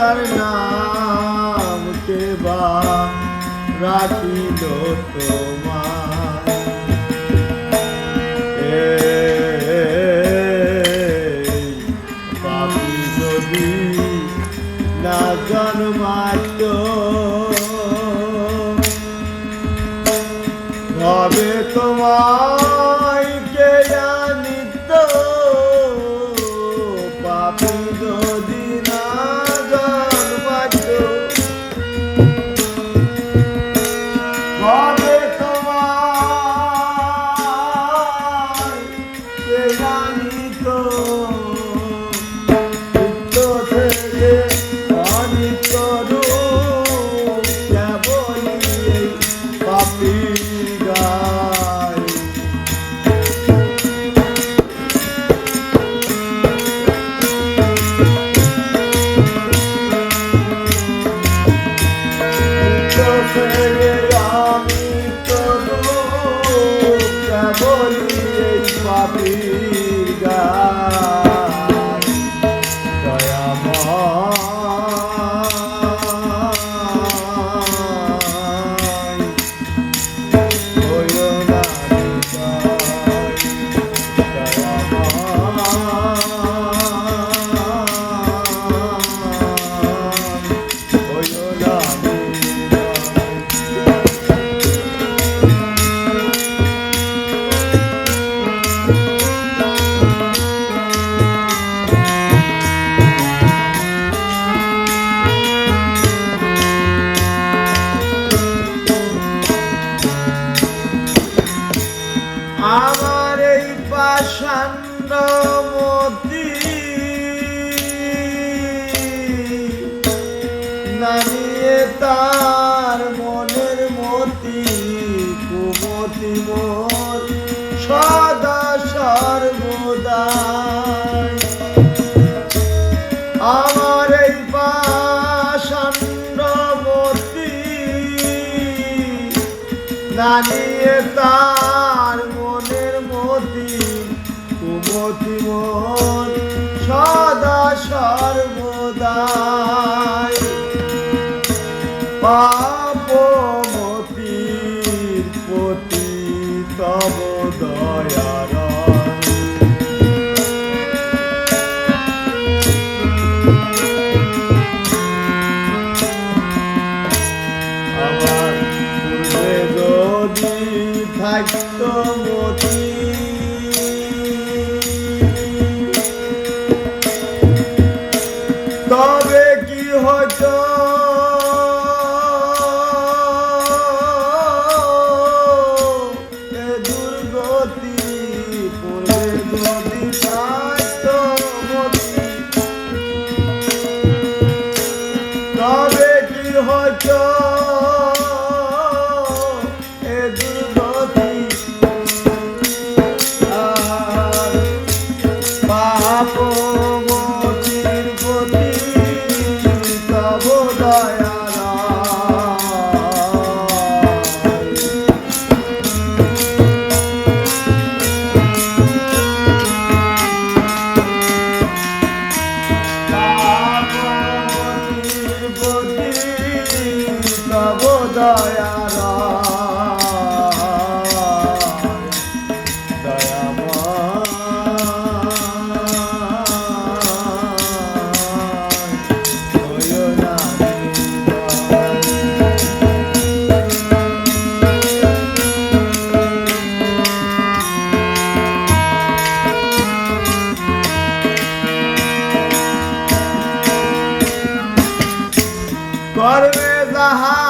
জগদীশ্বর নাম কে বা রাখিল তোমার পাপি যদি না জন্মাত হবে তোমায় আমার এই পাষাণ্ড মতি। নামিয়ে তার মনের মতি, কুমতি মোর সদা সর্বদা আমার এই পাষাণ্ড মতি নানিয়ে তার ます。Bora, mesa!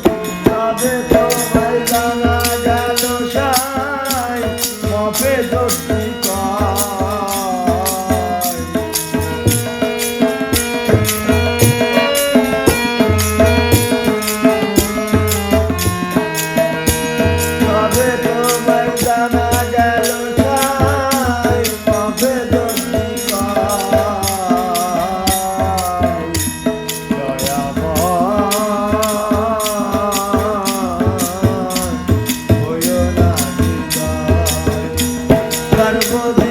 Radhe for them.